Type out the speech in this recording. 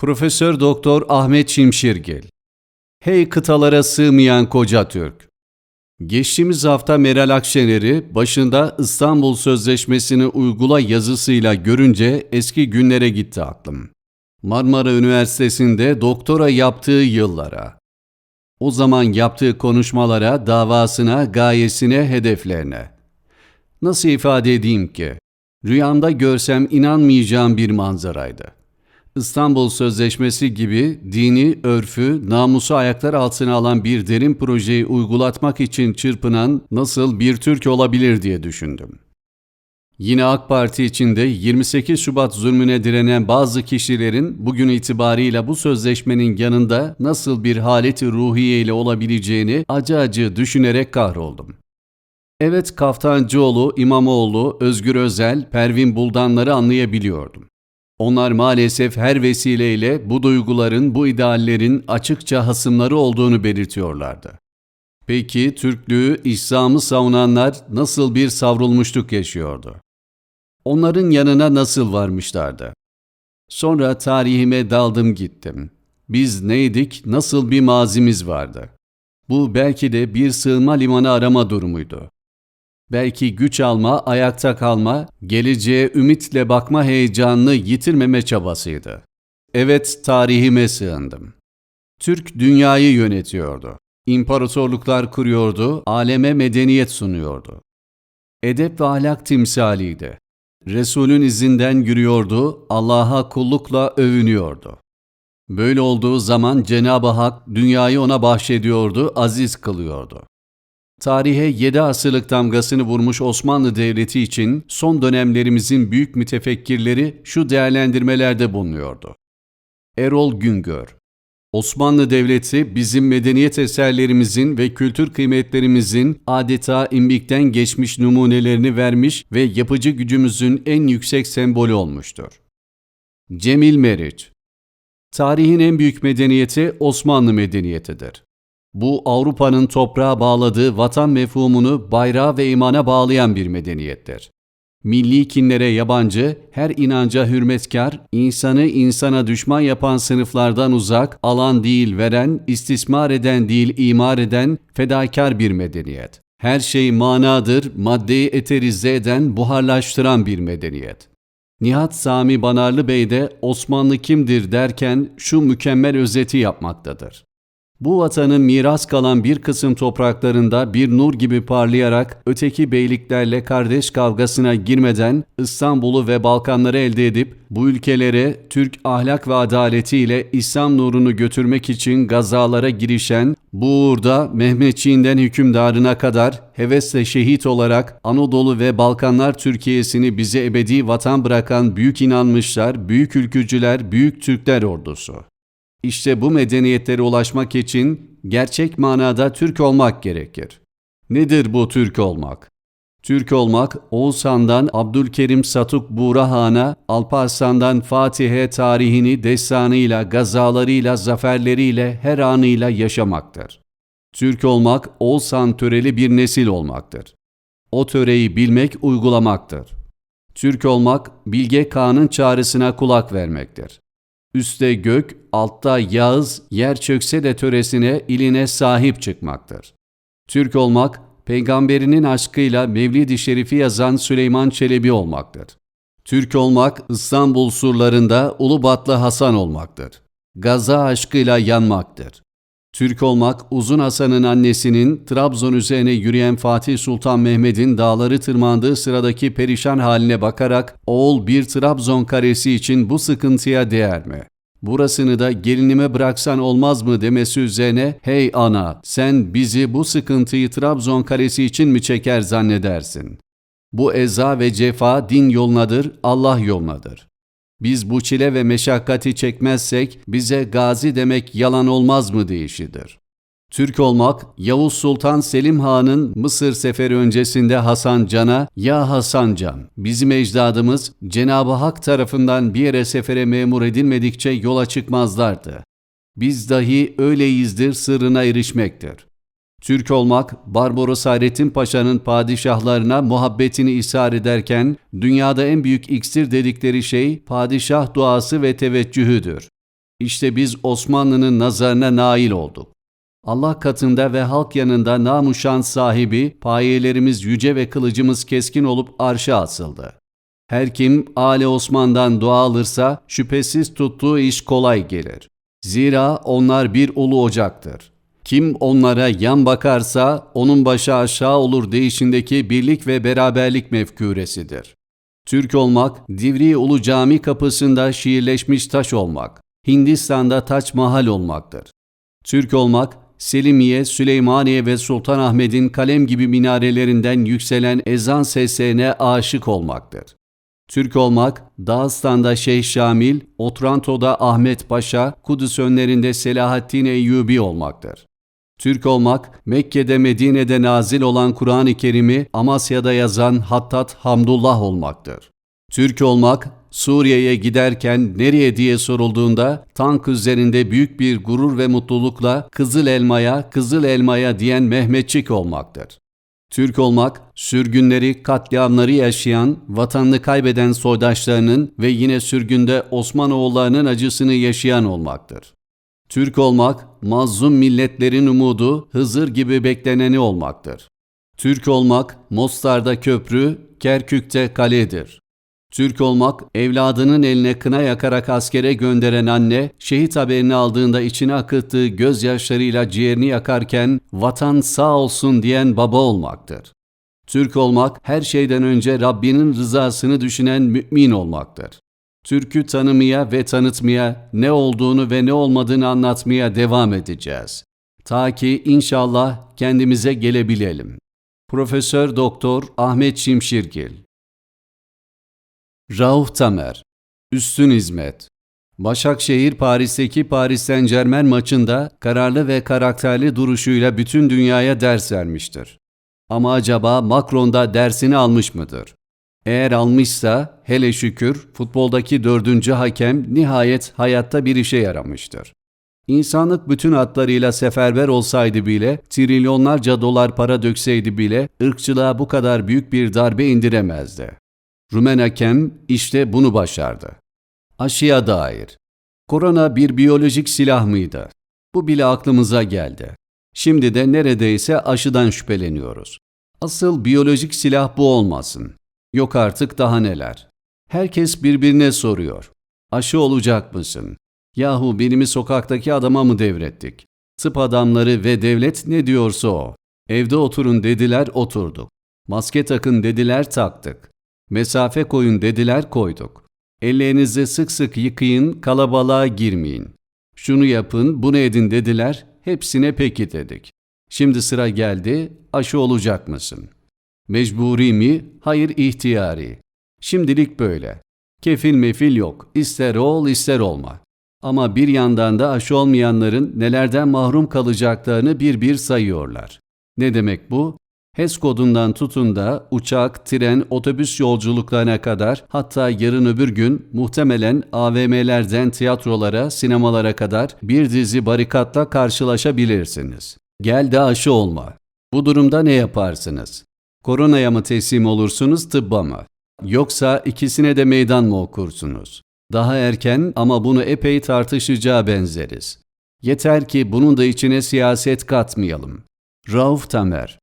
Profesör Doktor Ahmet Şimşirgil Hey kıtalara sığmayan koca Türk Geçtiğimiz hafta Meral Akşener'i başında İstanbul Sözleşmesi'ni uygula yazısıyla görünce eski günlere gitti aklım. Marmara Üniversitesi'nde doktora yaptığı yıllara. O zaman yaptığı konuşmalara, davasına, gayesine, hedeflerine. Nasıl ifade edeyim ki? Rüyamda görsem inanmayacağım bir manzaraydı. İstanbul Sözleşmesi gibi dini, örfü, namusu ayaklar altına alan bir derin projeyi uygulatmak için çırpınan nasıl bir Türk olabilir diye düşündüm. Yine AK Parti içinde 28 Şubat zulmüne direnen bazı kişilerin bugün itibarıyla bu sözleşmenin yanında nasıl bir haleti ruhiye ile olabileceğini acı acı düşünerek kahroldum. Evet Kaftancıoğlu, İmamoğlu, Özgür Özel, Pervin Buldanları anlayabiliyordum. Onlar maalesef her vesileyle bu duyguların, bu ideallerin açıkça hasımları olduğunu belirtiyorlardı. Peki Türklüğü, İslam'ı savunanlar nasıl bir savrulmuşluk yaşıyordu? Onların yanına nasıl varmışlardı? Sonra tarihime daldım gittim. Biz neydik, nasıl bir mazimiz vardı? Bu belki de bir sığınma limanı arama durumuydu. Belki güç alma, ayakta kalma, geleceğe ümitle bakma heyecanını yitirmeme çabasıydı. Evet, tarihime sığındım. Türk dünyayı yönetiyordu. İmparatorluklar kuruyordu, aleme medeniyet sunuyordu. Edep ve ahlak timsaliydi. Resulün izinden yürüyordu, Allah'a kullukla övünüyordu. Böyle olduğu zaman Cenab-ı Hak dünyayı ona bahşediyordu, aziz kılıyordu. Tarihe 7 asırlık damgasını vurmuş Osmanlı Devleti için son dönemlerimizin büyük mütefekkirleri şu değerlendirmelerde bulunuyordu. Erol Güngör Osmanlı Devleti bizim medeniyet eserlerimizin ve kültür kıymetlerimizin adeta imbikten geçmiş numunelerini vermiş ve yapıcı gücümüzün en yüksek sembolü olmuştur. Cemil Meriç Tarihin en büyük medeniyeti Osmanlı medeniyetidir. Bu Avrupa'nın toprağa bağladığı vatan mefhumunu bayrağa ve imana bağlayan bir medeniyettir. Milli kinlere yabancı, her inanca hürmetkar, insanı insana düşman yapan sınıflardan uzak, alan değil veren, istismar eden değil imar eden, fedakar bir medeniyet. Her şey manadır, maddeyi eterize eden, buharlaştıran bir medeniyet. Nihat Sami Banarlı Bey de Osmanlı kimdir derken şu mükemmel özeti yapmaktadır. Bu vatanın miras kalan bir kısım topraklarında bir nur gibi parlayarak öteki beyliklerle kardeş kavgasına girmeden İstanbul'u ve Balkanları elde edip bu ülkelere Türk ahlak ve adaletiyle İslam nurunu götürmek için gazalara girişen, bu uğurda Mehmetçiğinden hükümdarına kadar hevesle şehit olarak Anadolu ve Balkanlar Türkiye'sini bize ebedi vatan bırakan büyük inanmışlar, büyük ülkücüler, büyük Türkler ordusu. İşte bu medeniyetlere ulaşmak için gerçek manada Türk olmak gerekir. Nedir bu Türk olmak? Türk olmak, Oğuzhan'dan Abdülkerim Satuk Buğrahan'a, Alparslan'dan Fatih'e tarihini destanıyla, gazalarıyla, zaferleriyle, her anıyla yaşamaktır. Türk olmak, Oğuzhan töreli bir nesil olmaktır. O töreyi bilmek, uygulamaktır. Türk olmak, Bilge Kağan'ın çağrısına kulak vermektir. Üste gök, altta Yağız, yer çökse de töresine, iline sahip çıkmaktır. Türk olmak, peygamberinin aşkıyla Mevlid-i Şerif'i yazan Süleyman Çelebi olmaktır. Türk olmak, İstanbul surlarında Ulubatlı Hasan olmaktır. Gaza aşkıyla yanmaktır. Türk olmak, Uzun Hasan'ın annesinin Trabzon üzerine yürüyen Fatih Sultan Mehmet'in dağları tırmandığı sıradaki perişan haline bakarak oğul bir Trabzon karesi için bu sıkıntıya değer mi? Burasını da gelinime bıraksan olmaz mı demesi üzerine hey ana sen bizi bu sıkıntıyı Trabzon karesi için mi çeker zannedersin? Bu eza ve cefa din yolunadır, Allah yolunadır. Biz bu çile ve meşakkati çekmezsek bize gazi demek yalan olmaz mı deyişidir. Türk olmak, Yavuz Sultan Selim Han'ın Mısır seferi öncesinde Hasan Can'a, ''Ya Hasan Can, bizim ecdadımız Cenab-ı Hak tarafından bir yere sefere memur edilmedikçe yola çıkmazlardı. Biz dahi öyleyizdir sırrına erişmektir. Türk olmak, Barbaros Hayrettin Paşa'nın padişahlarına muhabbetini ishar ederken, dünyada en büyük iksir dedikleri şey padişah duası ve teveccühüdür. İşte biz Osmanlı'nın nazarına nail olduk. Allah katında ve halk yanında namuşan sahibi, payelerimiz yüce ve kılıcımız keskin olup arşa asıldı. Her kim Ali Osman'dan dua alırsa şüphesiz tuttuğu iş kolay gelir. Zira onlar bir ulu ocaktır. Kim onlara yan bakarsa onun başı aşağı olur değişindeki birlik ve beraberlik mefküresidir. Türk olmak, Divri Ulu Cami kapısında şiirleşmiş taş olmak, Hindistan'da taç mahal olmaktır. Türk olmak, Selimiye, Süleymaniye ve Sultanahmet'in kalem gibi minarelerinden yükselen ezan seslerine aşık olmaktır. Türk olmak, Dağıstan'da Şeyh Şamil, Otranto'da Ahmet Paşa, Kudüs önlerinde Selahaddin Eyyubi olmaktır. Türk olmak, Mekke'de Medine'de nazil olan Kur'an-ı Kerim'i Amasya'da yazan Hattat Hamdullah olmaktır. Türk olmak, Suriye'ye giderken nereye diye sorulduğunda tank üzerinde büyük bir gurur ve mutlulukla Kızıl Elma'ya, Kızıl Elma'ya diyen Mehmetçik olmaktır. Türk olmak, sürgünleri, katliamları yaşayan, vatanını kaybeden soydaşlarının ve yine sürgünde Osmanoğullarının acısını yaşayan olmaktır. Türk olmak, mazlum milletlerin umudu, Hızır gibi bekleneni olmaktır. Türk olmak, Mostar'da köprü, Kerkük'te kaledir. Türk olmak, evladının eline kına yakarak askere gönderen anne, şehit haberini aldığında içine akıttığı gözyaşlarıyla ciğerini yakarken, vatan sağ olsun diyen baba olmaktır. Türk olmak, her şeyden önce Rabbinin rızasını düşünen mümin olmaktır. Türk'ü tanımaya ve tanıtmaya, ne olduğunu ve ne olmadığını anlatmaya devam edeceğiz. Ta ki inşallah kendimize gelebilelim. Profesör Doktor Ahmet Şimşirgil Rauf Tamer Üstün Hizmet Başakşehir Paris'teki Paris Saint Germain maçında kararlı ve karakterli duruşuyla bütün dünyaya ders vermiştir. Ama acaba Macron da dersini almış mıdır? Eğer almışsa hele şükür futboldaki dördüncü hakem nihayet hayatta bir işe yaramıştır. İnsanlık bütün hatlarıyla seferber olsaydı bile, trilyonlarca dolar para dökseydi bile ırkçılığa bu kadar büyük bir darbe indiremezdi. Rumen hakem işte bunu başardı. Aşıya dair. Korona bir biyolojik silah mıydı? Bu bile aklımıza geldi. Şimdi de neredeyse aşıdan şüpheleniyoruz. Asıl biyolojik silah bu olmasın. Yok artık daha neler. Herkes birbirine soruyor. Aşı olacak mısın? Yahu benimi sokaktaki adama mı devrettik? Tıp adamları ve devlet ne diyorsa o. Evde oturun dediler oturduk. Maske takın dediler taktık. Mesafe koyun dediler koyduk. Ellerinizi sık sık yıkayın, kalabalığa girmeyin. Şunu yapın, bunu edin dediler, hepsine peki dedik. Şimdi sıra geldi, aşı olacak mısın? Mecburi mi? Hayır ihtiyari. Şimdilik böyle. Kefil mefil yok, ister ol ister olma. Ama bir yandan da aşı olmayanların nelerden mahrum kalacaklarını bir bir sayıyorlar. Ne demek bu? HES kodundan tutun da uçak, tren, otobüs yolculuklarına kadar hatta yarın öbür gün muhtemelen AVM'lerden tiyatrolara, sinemalara kadar bir dizi barikatla karşılaşabilirsiniz. Gel de aşı olma. Bu durumda ne yaparsınız? Koronaya mı teslim olursunuz tıbba mı? Yoksa ikisine de meydan mı okursunuz? Daha erken ama bunu epey tartışacağı benzeriz. Yeter ki bunun da içine siyaset katmayalım. Rauf Tamer